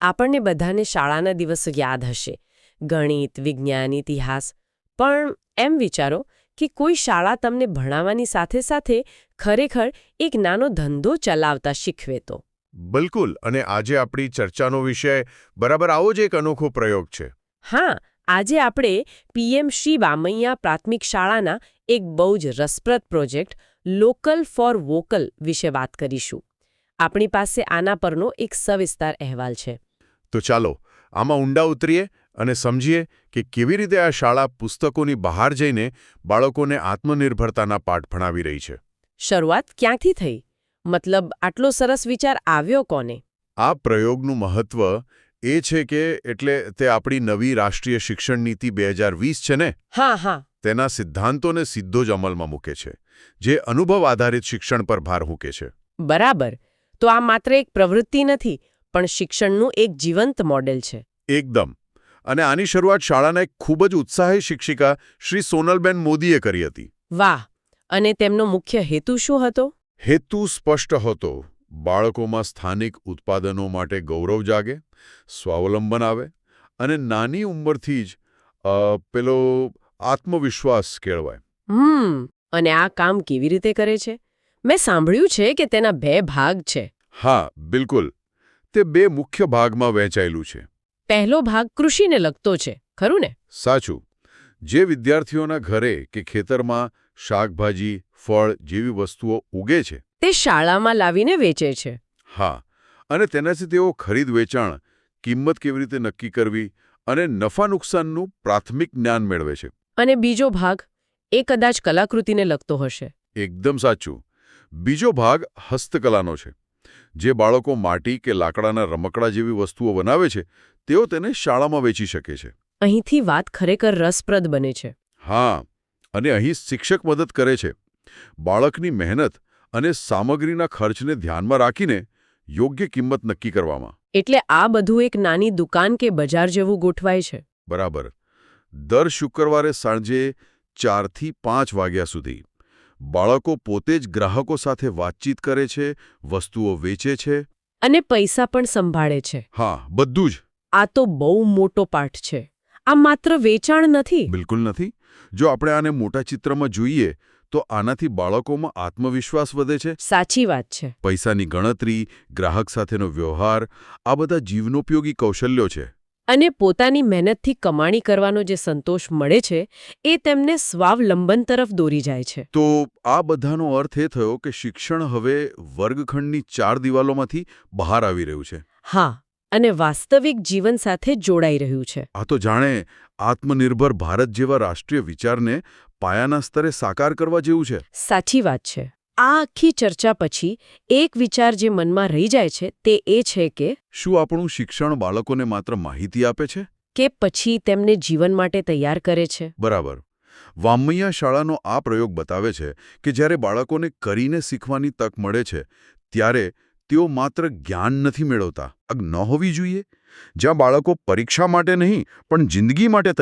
આપણને બધાને શાળાના દિવસો યાદ હશે. ગણિત વિજ્ઞાન ઇતિહાસ. પણ એમ વિચારો કે કોઈ શાળા તમને ભણાવવાની સાથે સાથે ખરેખર એક નાનો ધંધો ચલાવતા શીખવે તો. બિલકુલ અને આજે આપણી ચર્ચાનો વિષય બરાબર આવો જ એક અનોખો પ્રયોગ છે. હા આજે આપણે પીએમ શ્રી વામૈયા પ્રાથમિક શાળાના એક બહુ જ રસપ્રદ પ્રોજેક્ટ લોકલ ફોર વોકલ વિશે વાત કરીશું. આપણી પાસે આના પરનો એક સવિસ્તાર અહેવાલ છે. તો ચાલો આમાં ઊંડા ઉતરીએ અને સમજીએ કે કેવી રીતે આ શાળા પુસ્તકોની બહાર જઈને બાળકોને આત્મનિર્ભરતાના પાઠ ભણાવી રહી છે. શરૂઆત ક્યાંથી થઈ? મતલબ આટલો સરસ વિચાર આવ્યો કોને? આ પ્રયોગનું મહત્વ એ છે કે એટલે તે આપણી નવી રાષ્ટ્રીય શિક્ષણ નીતિ બે છે ને? હા હા. તેના સિદ્ધાંતોને સીધો જ અમલમાં મૂકે છે જે અનુભવ આધારિત શિક્ષણ પર ભાર મૂકે છે. બરાબર. તો આ માત્ર એક પ્રવૃત્તિ નથી પણ શિક્ષણનું એક જીવંત મોડેલ છે. એકદમ. અને આની શરૂઆત શાળાના એક ખૂબ જ ઉત્સાહી શિક્ષિકા શ્રી સોનલબેન મોદીએ કરી હતી. વાહ! અને તેમનો મુખ્ય હેતુ શું હતો? હેતુ સ્પષ્ટ હતો. બાળકોમાં સ્થાનિક ઉત્પાદનો માટે ગૌરવ જાગે સ્વાવલંબન આવે અને નાની ઉંમરથી જ પેલો આત્મવિશ્વાસ કેળવાય. હમ અને આ કામ કેવી રીતે કરે છે? મેં સાંભળ્યું છે કે તેના બે ભાગ છે. હા બિલકુલ. તે બે મુખ્ય ભાગમાં વહેંચાયેલું છે. પહેલો ભાગ કૃષિને લગતો છે ખરું ને? સાચું. જે વિદ્યાર્થીઓના ઘરે કે ખેતરમાં શાકભાજી ફળ જેવી વસ્તુઓ ઉગે છે. તે શાળામાં લાવીને વેચે છે. હા અને તેનાથી તેઓ ખરીદ વેચાણ કિંમત કેવી રીતે નક્કી કરવી અને નફા નુકસાનનું પ્રાથમિક જ્ઞાન મેળવે છે. અને બીજો ભાગ એ કદાચ કલાકૃતિને લગતો હશે. એકદમ સાચું. બીજો ભાગ હસ્તકલાનો છે. જે બાળકો માટી કે લાકડાના રમકડા જેવી વસ્તુઓ બનાવે છે તેઓ તેને શાળામાં વેચી શકે છે. અહીંથી વાત ખરેખર રસપ્રદ બને છે. હા અને અહીં શિક્ષક મદદ કરે છે. બાળકની મહેનત અને સામગ્રીના ખર્ચને ધ્યાનમાં રાખીને યોગ્ય કિંમત નક્કી કરવામાં. એટલે આ બધું એક નાની દુકાન કે બજાર જેવું ગોઠવાય છે. બરાબર. દર શુક્રવારે સાંજે ચારથી પાંચ વાગ્યા સુધી. બાળકો પોતે જ ગ્રાહકો સાથે વાતચીત કરે છે વસ્તુઓ વેચે છે. અને પૈસા પણ સંભાળે છે. હા બધું જ. આ તો બહુ મોટો પાઠ છે. આ માત્ર વેચાણ નથી. બિલકુલ નથી. જો આપણે આને મોટા ચિત્રમાં જોઈએ તો આનાથી બાળકોમાં આત્મવિશ્વાસ વધે છે. સાચી વાત છે. પૈસાની ગણતરી ગ્રાહક સાથેનો વ્યવહાર આ બધા જીવનોપયોગી કૌશલ્યો છે. અને પોતાની મહેનતથી કમાણી કરવાનો જે સંતોષ મળે છે એ તેમને સ્વાવલંબન તરફ દોરી જાય છે. તો આ બધાનો અર્થ એ થયો કે શિક્ષણ હવે વર્ગખંડની ચાર દિવાલોમાંથી બહાર આવી રહ્યું છે. હા અને વાસ્તવિક જીવન સાથે જોડાઈ રહ્યું છે. આ તો જાણે આત્મનિર્ભર ભારત જેવા રાષ્ટ્રીય વિચારને પાયાના સ્તરે સાકાર કરવા જેવું છે. સાચી વાત છે. આ આખી ચર્ચા પછી એક વિચાર જે મનમાં રહી જાય છે તે એ છે કે શું આપણું શિક્ષણ બાળકોને માત્ર માહિતી આપે છે? કે પછી તેમને જીવન માટે તૈયાર કરે છે? બરાબર. વામૈયા શાળાનો આ પ્રયોગ બતાવે છે કે જ્યારે બાળકોને કરીને શીખવાની તક મળે છે ત્યારે તેઓ માત્ર જ્ઞાન નથી મેળવતા. અગ ન હોવી જોઈએ? જ્યાં બાળકો પરીક્ષા માટે નહીં પણ જિંદગી માટે